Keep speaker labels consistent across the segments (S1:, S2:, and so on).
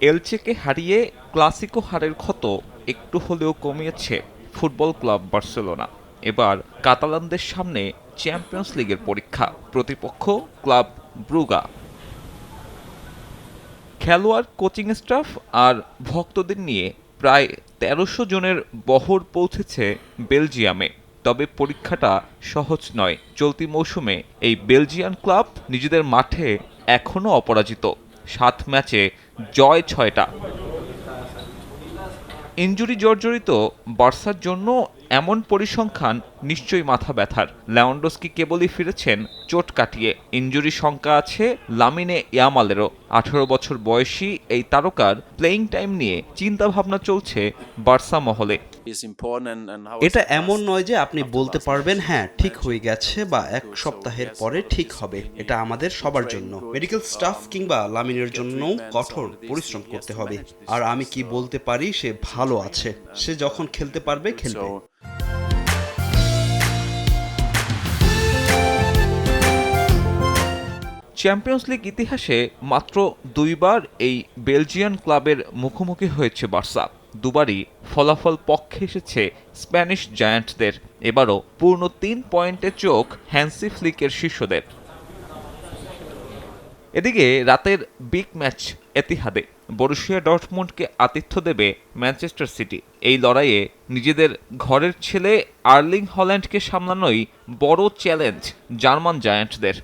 S1: এলচেকে হারিয়ে ক্লাসিকো হারের ক্ষত একটু হলেও কমিয়েছে ফুটবল ক্লাব বার্সেলোনা। এবার কাতালানদের সামনে চ্যাম্পিয়ন্স লিগের পরীক্ষা, প্রতিপক্ষ ক্লাব ব্রুগা। খেলোয়াড়, কোচিং স্টাফ আর ভক্তদের নিয়ে প্রায় তেরোশো জনের বহর পৌঁছেছে বেলজিয়ামে। তবে পরীক্ষাটা সহজ নয়, চলতি মৌসুমে এই বেলজিয়ান ক্লাব নিজেদের মাঠে এখনও অপরাজিত। সাত ম্যাচে জয় ছয়টা। ইঞ্জুরি জর্জরিত, বার্সার জন্য এমন পরিসংখ্যান নিশ্চয়ই মাথা ব্যথার। ল্যাওন্ডস্কি কেবলই ফিরেছেন চোট কাটিয়ে। ইঞ্জুরি শঙ্কা আছে লামিনে ইয়ামালেরও। আঠারো বছর বয়সী এই তারকার প্লেয়িং টাইম নিয়ে চিন্তাভাবনা চলছে বার্সা মহলে।
S2: এটা এমন নয় যে আপনি বলতে পারবেন হ্যাঁ ঠিক হয়ে গেছে বা এক সপ্তাহের পরে ঠিক হবে। এটা আমাদের সবার জন্য। মেডিকেল স্টাফ কিংবা লামিনের জন্য কঠোর পরিশ্রম করতে হবে। আর আমি কি বলতে পারি সে ভালো আছে। সে যখন খেলতে পারবে খেলবে।
S1: চ্যাম্পিয়ন্স লিগ ইতিহাসে মাত্র দুইবার এই বেলজিয়ান ক্লাবের মুখোমুখি হয়েছে বার্সা। দুবারই ফলাফল পক্ষে এসেছে স্প্যানিশ জায়ান্টদের এবারও পূর্ণ তিন পয়েন্টে চোখ হ্যান্সি ফ্লিকের শিষ্যদের এদিকে রাতের বিগ ম্যাচ এতিহাদে বরুশিয়া ডটমুন্ডকে আতিথ্য দেবে ম্যানচেস্টার সিটি। এই লড়াইয়ে নিজেদের ঘরের ছেলে আর্লিং হল্যান্ডকে সামলানোই বড় চ্যালেঞ্জ জার্মান জায়ান্টদের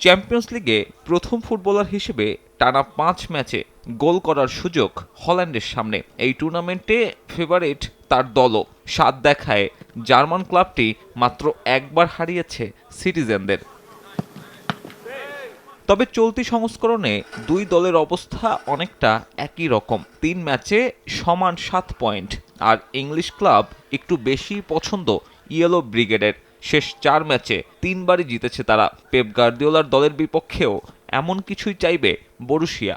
S1: চ্যাম্পিয়ন্স লিগে প্রথম ফুটবলার হিসেবে টানা পাঁচ ম্যাচে গোল করার সুযোগ হল্যান্ডের সামনে। এই টুর্নামেন্টে ফেভারিট তার দলও। স্বাদ দেখায়। জার্মান ক্লাবটি মাত্র একবার হারিয়েছে সিটিজেনদের তবে চলতি সংস্করণে দুই দলের অবস্থা অনেকটা একই রকম। তিন ম্যাচে সমান সাত পয়েন্ট আর ইংলিশ ক্লাব একটু বেশি পছন্দ ইয়েলো ব্রিগেডের শেষ চার ম্যাচে তিনবারই জিতেছে তারা। পেপ গার্দিওলার দলের বিপক্ষেও এমন কিছুই চাইবে বরুশিয়া